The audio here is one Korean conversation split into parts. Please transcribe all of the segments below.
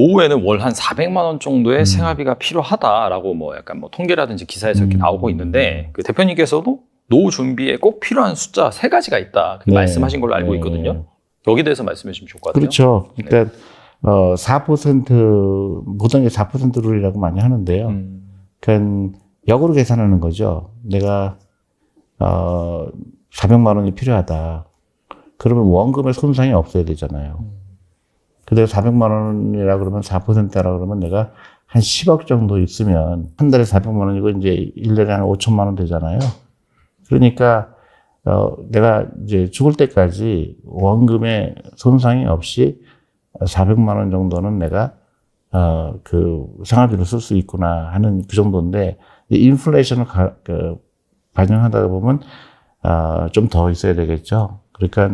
노후에는 월 한 400만 원 정도의 음. 생활비가 필요하다라고 뭐 약간 뭐 통계라든지 기사에서 이렇게 음. 나오고 있는데 그 대표님께서도 노후 준비에 꼭 필요한 숫자 세 가지가 있다 네. 말씀하신 걸로 알고 네. 있거든요. 여기 대해서 말씀해 주시면 좋을 것 같아요. 그렇죠. 그러니까 어, 4% 보통 4% 룰이라고 많이 하는데요. 음. 그러니까 역으로 계산하는 거죠. 내가 어 400만 원이 필요하다. 그러면 원금의 손상이 없어야 되잖아요. 그대로 400만 원이라 그러면 4%라 그러면 내가 한 10억 정도 있으면 한 달에 400만 원이고 이제 1년에 한 5천만 원 되잖아요. 그러니까 어 내가 이제 죽을 때까지 원금의 손상이 없이 400만 원 정도는 내가 어, 그 생활비로 쓸 수 있구나 하는 그 정도인데 이 인플레이션을 가, 그, 반영하다 보면 어, 좀더 있어야 되겠죠. 그러니까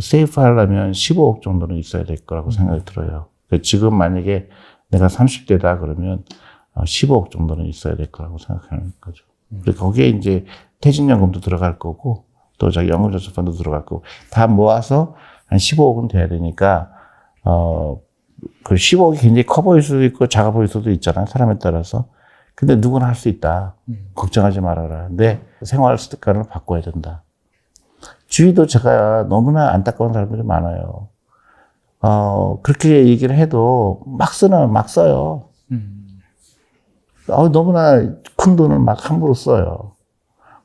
세이프 하려면 15억 정도는 있어야 될 거라고 생각이 들어요. 그 지금 만약에 내가 30대다 그러면 어, 15억 정도는 있어야 될 거라고 생각하는 거죠. 그리고 거기에 이제 퇴직연금도 들어갈 거고 또 저기 연금저축펀도 들어갈 거고 다 모아서 한 15억은 돼야 되니까 어, 그 15억이 굉장히 커 보일 수도 있고 작아 보일 수도 있잖아요. 사람에 따라서. 근데 누구나 할 수 있다. 걱정하지 말아라. 근데 생활 습관을 바꿔야 된다. 주위도 제가 너무나 안타까운 사람들이 많아요. 어, 그렇게 얘기를 해도 막 쓰나, 막 써요. 음. 어, 너무나 큰 돈을 막 함부로 써요.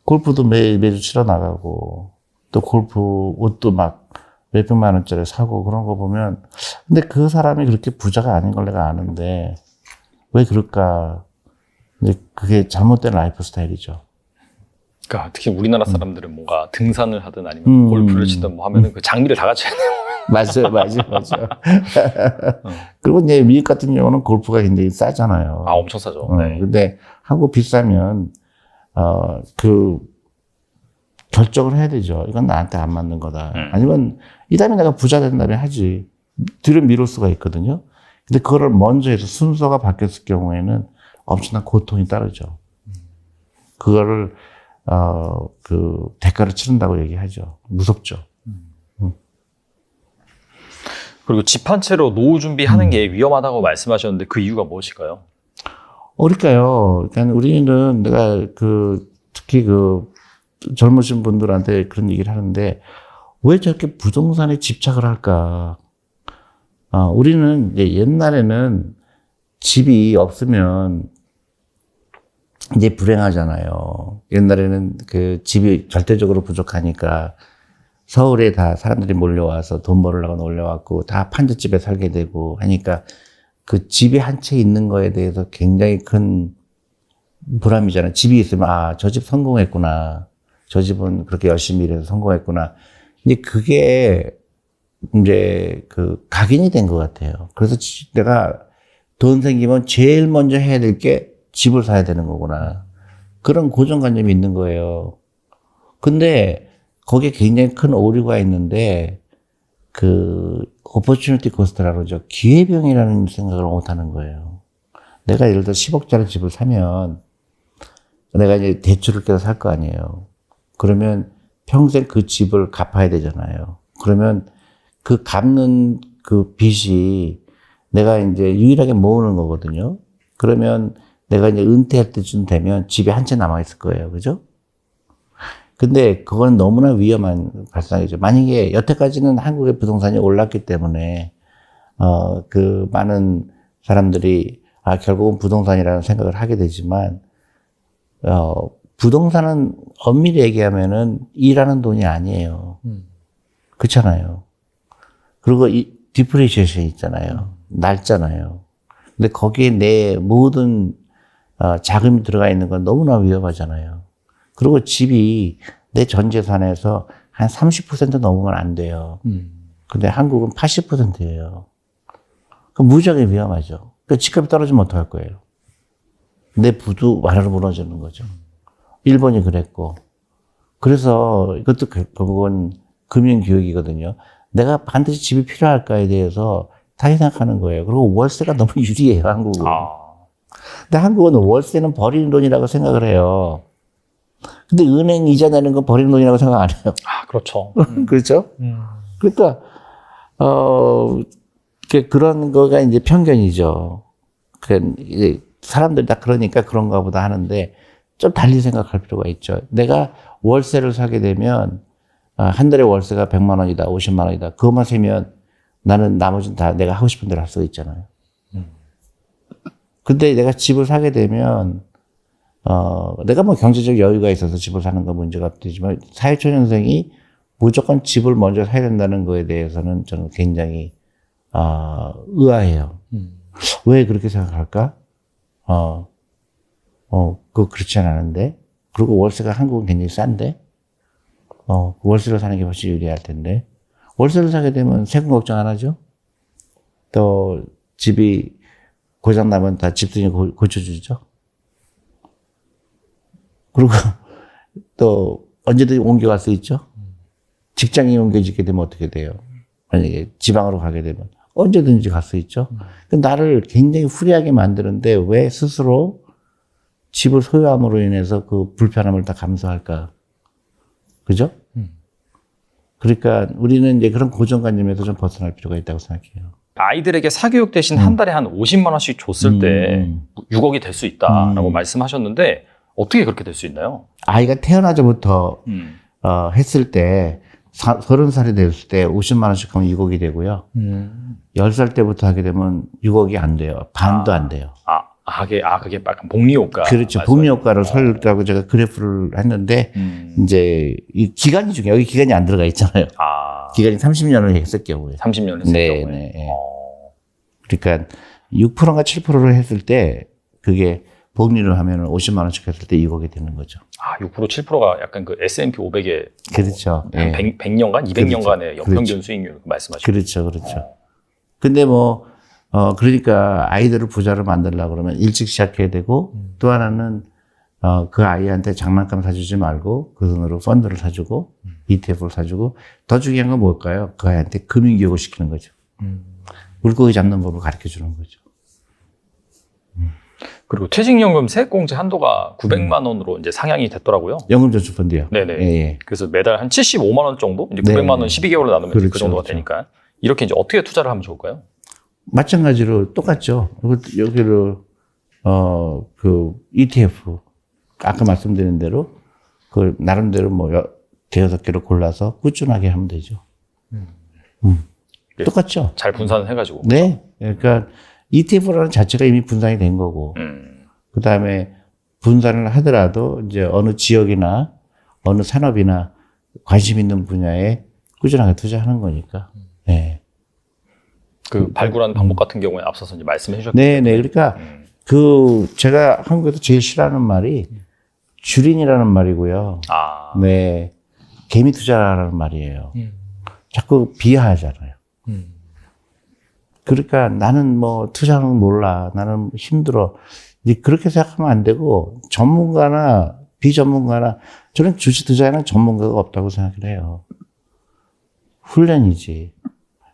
골프도 매, 매주 치러 나가고, 또 골프 옷도 막 몇백만 원짜리 사고 그런 거 보면, 근데 그 사람이 그렇게 부자가 아닌 걸 내가 아는데, 왜 그럴까? 근데 그게 잘못된 라이프 스타일이죠. 그러니까 특히 우리나라 사람들은 뭔가 등산을 하든 아니면 음. 골프를 치든 뭐 하면은 그 장비를 다 갖춰야 돼요. 맞아요, 맞아요, 맞아요. 그리고 이제 미국 같은 경우는 골프가 굉장히 싸잖아요. 아 엄청 싸죠. 어, 네. 근데 한국 비싸면 어 그 결정을 해야 되죠. 이건 나한테 안 맞는 거다. 음. 아니면 이 다음에 내가 부자 된다면 하지. 뒤로 미룰 수가 있거든요. 근데 그거를 먼저 해서 순서가 바뀌었을 경우에는 엄청난 고통이 따르죠. 그거를 어 그 대가를 치른다고 얘기하죠. 무섭죠. 그리고 집 한 채로 노후 준비하는 게 위험하다고 말씀하셨는데 그 이유가 무엇일까요? 어릴까요? 그러니까 우리는 내가 그 특히 그 젊으신 분들한테 그런 얘기를 하는데 왜 저렇게 부동산에 집착을 할까? 아, 우리는 이제 옛날에는 집이 없으면 이제 불행하잖아요. 옛날에는 그 집이 절대적으로 부족하니까 서울에 다 사람들이 몰려와서 돈 벌으려고 몰려왔고 다 판잣집에 살게 되고 하니까 그 집이 한 채 있는 거에 대해서 굉장히 큰 보람이잖아요. 집이 있으면 아, 저 집 성공했구나. 저 집은 그렇게 열심히 일해서 성공했구나. 이제 그게 이제 그 각인이 된 것 같아요. 그래서 지- 내가 돈 생기면 제일 먼저 해야 될 게 집을 사야 되는 거구나. 그런 고정관념이 있는 거예요. 근데 거기에 굉장히 큰 오류가 있는데 그 오퍼튜니티 코스트라고 그러죠. 기회비용이라는 생각을 못 하는 거예요. 내가 예를 들어 10억짜리 집을 사면 내가 이제 대출을 깨서 살 거 아니에요. 그러면 평생 그 집을 갚아야 되잖아요. 그러면 그 갚는 그 빚이 내가 이제 유일하게 모으는 거거든요. 그러면 내가 이제 은퇴할 때쯤 되면 집에 한 채 남아있을 거예요. 그죠? 근데 그건 너무나 위험한 발상이죠. 만약에 여태까지는 한국의 부동산이 올랐기 때문에 어 그 많은 사람들이 아 결국은 부동산이라는 생각을 하게 되지만 어 부동산은 엄밀히 얘기하면은 일하는 돈이 아니에요. 그렇잖아요. 그리고 이 디프리시에이션 있잖아요. 날잖아요. 근데 거기에 내 모든 어, 자금이 들어가 있는 건 너무나 위험하잖아요. 그리고 집이 내 전 재산에서 한 30% 넘으면 안 돼요. 근데 한국은 80%예요. 그 무지하게 위험하죠. 그 집값이 떨어지면 어떡할 거예요? 내 부도 완화로 무너지는 거죠. 일본이 그랬고. 그래서 이것도 그- 결국은 금융교육이거든요. 내가 반드시 집이 필요할까에 대해서 다시 생각하는 거예요. 그리고 월세가 너무 유리해요, 한국은. 아, 근데 한국은 월세는 버리는 돈이라고 생각을 해요. 근데 은행 이자 내는 건 버리는 돈이라고 생각 안 해요. 아 그렇죠. 그렇죠? 그러니까, 어, 그 그런 거가 이제 편견이죠. 그 이제 사람들이 다 그러니까 그런가 보다 하는데 좀 달리 생각할 필요가 있죠. 내가 월세를 사게 되면 아, 한 달에 월세가 100만 원이다, 50만 원이다. 그것만 세면 나는 나머지는 다 내가 하고 싶은 대로 할 수가 있잖아요. 근데 내가 집을 사게 되면 어, 내가 뭐 경제적 여유가 있어서 집을 사는 건 문제가 없지만 사회초년생이 무조건 집을 먼저 사야 된다는 거에 대해서는 저는 굉장히 어, 의아해요. 왜 그렇게 생각할까? 어, 어, 그거 그렇지 않은데. 그리고 월세가 한국은 굉장히 싼데. 어, 월세를 사는 게 훨씬 유리할 텐데. 월세를 사게 되면 세금 걱정 안 하죠? 또 집이 고장 나면 다 고- 고쳐주죠? 그리고 또 언제든지 옮겨갈 수 있죠? 직장이 옮겨지게 되면 어떻게 돼요? 만약에 지방으로 가게 되면 언제든지 갈 수 있죠? 그 나를 굉장히 후리하게 만드는데 왜 스스로 집을 소유함으로 인해서 그 불편함을 다 감수할까? 그죠? 그러니까 우리는 이제 그런 고정관념에서 좀 벗어날 필요가 있다고 생각해요. 아이들에게 사교육 대신 한 달에 한 50만 원씩 줬을 때 음. 6억이 될 수 있다라고 음. 말씀하셨는데 어떻게 그렇게 될 수 있나요? 아이가 태어나자부터 음. 어, 했을 때 사, 30살이 됐을 때 50만 원씩 하면 6억이 되고요. 음. 10살 때부터 하게 되면 6억이 안 돼요. 반도 아. 안 돼요. 아, 아, 그게, 아, 그게 약간 복리 효과. 그렇죠. 말씀하시는 복리 효과를 거구나. 설라고 제가 그래프를 했는데 음. 이제 이 기간이 중요해요. 여기 기간이 안 들어가 있잖아요. 아, 기간이 30년을 했을 경우에. 30년 했을 네, 경우에. 네, 네. 어. 그러니까 6%가 7%를 했을 때 그게 복리를 하면은 50만 원씩 했을 때 6억이 되는 거죠. 아, 6% 7%가 약간 그 S&P 500의 그렇죠. 예. 100, 100년간, 200년간의 연평균 그렇죠. 수익률 말씀하시죠. 그렇죠. 그렇죠. 근데 뭐, 어, 그러니까 아이들을 부자로 만들려고 그러면 일찍 시작해야 되고 또 하나는 어, 그 아이한테 장난감 사주지 말고 그 돈으로 펀드를 사주고 ETF를 사주고 더 중요한 건 뭘까요? 그 아이한테 금융교육을 시키는 거죠. 물고기 잡는 법을 가르쳐 주는 거죠. 그리고 퇴직연금 세액공제 한도가 900만 원으로 이제 상향이 됐더라고요. 연금저축펀드요. 네네. 예, 예. 그래서 매달 한 75만 원 정도? 이제 네, 900만 원 네. 12개월로 나누면 그 그렇죠, 정도가 그렇죠. 되니까. 이렇게 이제 어떻게 투자를 하면 좋을까요? 마찬가지로 똑같죠. 여기를 어그 ETF 아까 말씀드린 대로 그 나름대로 뭐 여- 대여섯 개를 골라서 꾸준하게 하면 되죠. 음. 예. 똑같죠. 잘 분산을 해가지고. 네. 그러니까 ETF라는 자체가 이미 분산이 된 거고 음. 그 다음에 분산을 하더라도 이제 어느 지역이나 어느 산업이나 관심 있는 분야에 꾸준하게 투자하는 거니까. 네. 그 발굴하는 방법 같은 경우에 앞서서 이제 말씀해 주셨고. 네, 네. 그러니까 음. 그 제가 한국에서 제일 싫어하는 말이 주린이라는 말이고요. 아. 네, 개미 투자라는 말이에요. 음. 자꾸 비하하잖아요. 음. 그러니까 나는 뭐 투자는 몰라, 나는 힘들어. 이제 그렇게 생각하면 안 되고 전문가나 비전문가나 저는 주식 투자에는 전문가가 없다고 생각을 해요. 훈련이지.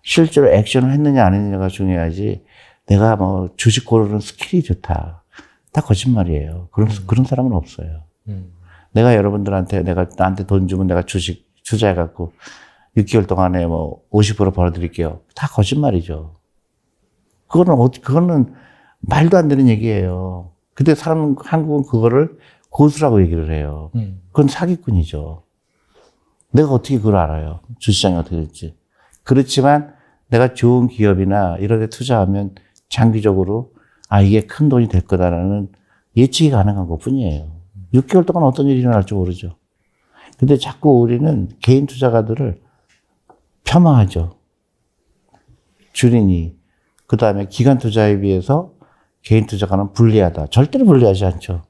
실제로 액션을 했느냐 안 했느냐가 중요하지. 내가 뭐 주식 고르는 스킬이 좋다. 다 거짓말이에요. 그런 그런 사람은 없어요. 음. 내가 여러분들한테 내가 나한테 돈 주면 내가 주식 투자해 갖고 6개월 동안에 뭐 50% 벌어드릴게요. 다 거짓말이죠. 그거는 어 그거는 말도 안 되는 얘기예요. 근데 사람 한국은 그거를 고수라고 얘기를 해요. 음. 그건 사기꾼이죠. 내가 어떻게 그걸 알아요? 주시장이 어떻게 될지. 그렇지만 내가 좋은 기업이나 이런 데 투자하면 장기적으로 아, 이게 큰 돈이 될 거다라는 예측이 가능한 것 뿐이에요. 6개월 동안 어떤 일이 일어날지 모르죠. 근데 자꾸 우리는 개인 투자가들을 폄하하죠. 주린이. 그 다음에 기관 투자에 비해서 개인 투자가는 불리하다. 절대로 불리하지 않죠.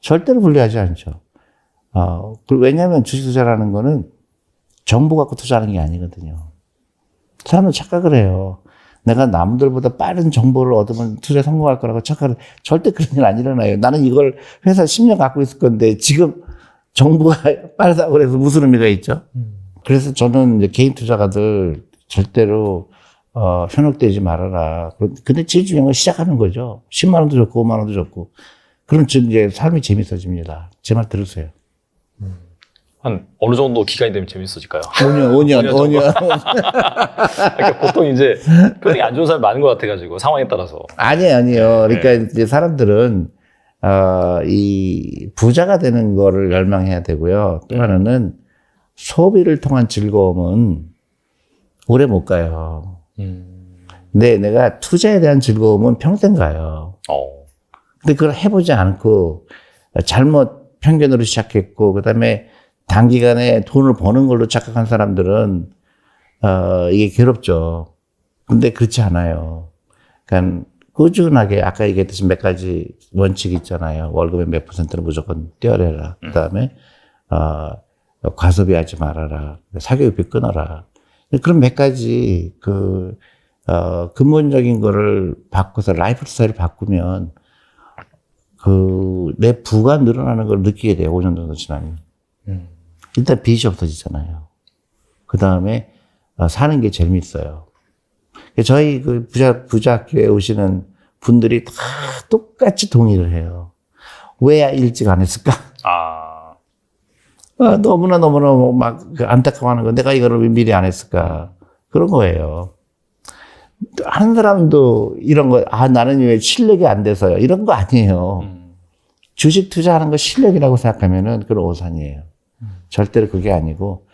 절대로 불리하지 않죠. 어, 그 왜냐하면 주식 투자라는 거는 정보 갖고 투자하는 게 아니거든요. 사람은 착각을 해요. 내가 남들보다 빠른 정보를 얻으면 투자에 성공할 거라고 착각을, 절대 그런 일 안 일어나요. 나는 이걸 회사 10년 갖고 있을 건데 지금 정보가 빠르다고 그래서 무슨 의미가 있죠? 그래서 저는 이제 개인 투자가들 절대로 어, 현혹되지 말아라. 근데 제일 중요한 건 시작하는 거죠. 10만 원도 좋고 5만 원도 좋고. 그럼 즉 이제 삶이 재밌어집니다. 제 말 들으세요. 한 어느 정도 기간이 되면 재밌어질까요? 5년, 5년, 5년. 그러니까 보통 이제 표정이 안 좋은 사람이 많은 것 같아가지고 상황에 따라서. 아니에요, 아니에요. 네. 그러니까 이제 사람들은, 어, 이 부자가 되는 거를 열망해야 되고요. 또 하나는 소비를 통한 즐거움은 오래 못 가요. 음. 근데 내가 투자에 대한 즐거움은 평생 가요. 어. 근데 그걸 해보지 않고 잘못 편견으로 시작했고, 그 다음에 단기간에 돈을 버는 걸로 착각한 사람들은, 어, 이게 괴롭죠. 근데 그렇지 않아요. 그러니까 꾸준하게 아까 얘기했듯이 몇 가지 원칙이 있잖아요. 월급의 몇 퍼센트는 무조건 떼어내라. 그 다음에, 어, 과소비하지 말아라. 사교육비 끊어라. 그런 몇 가지 그, 어, 근본적인 거를 바꿔서 라이프 스타일을 바꾸면 그, 내 부가 늘어나는 걸 느끼게 돼요. 5년 정도 지나면. 음. 일단 빚이 없어지잖아요. 그 다음에 사는 게 재밌어요. 저희 그 부자, 부자 학교에 오시는 분들이 다 똑같이 동의를 해요. 왜 일찍 안 했을까? 아. 아, 너무나 너무나 막그 안타까워하는 거. 내가 이거를 왜 미리 안 했을까? 그런 거예요. 한 사람도 이런 거, 아, 나는 왜 실력이 안 돼서요. 이런 거 아니에요. 음. 주식 투자하는 거 실력이라고 생각하면은 그건 오산이에요. 절대로 그게 아니고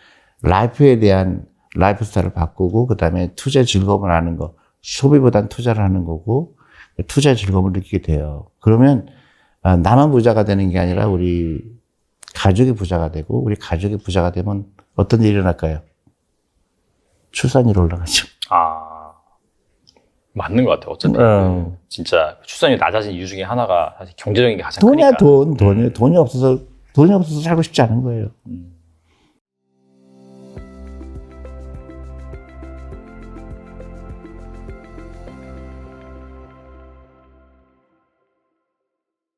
라이프에 대한 라이프 스타일을 바꾸고 그다음에 투자 즐거움을 아는 거 소비보단 투자를 하는 거고 투자 즐거움을 느끼게 돼요. 그러면 아, 나만 부자가 되는 게 아니라 우리 가족이 부자가 되고 우리 가족이 부자가 되면 어떤 일이 일어날까요? 출산율 올라가죠. 아. 맞는 것 같아요. 어쨌든. 어. 진짜 출산율이 낮아진 이유 중에 하나가 사실 경제적인 게 가장 돈이야 크니까. 돈, 돈이 돈이 없어서 돈이 없어서 살고 싶지 않은 거예요. 음.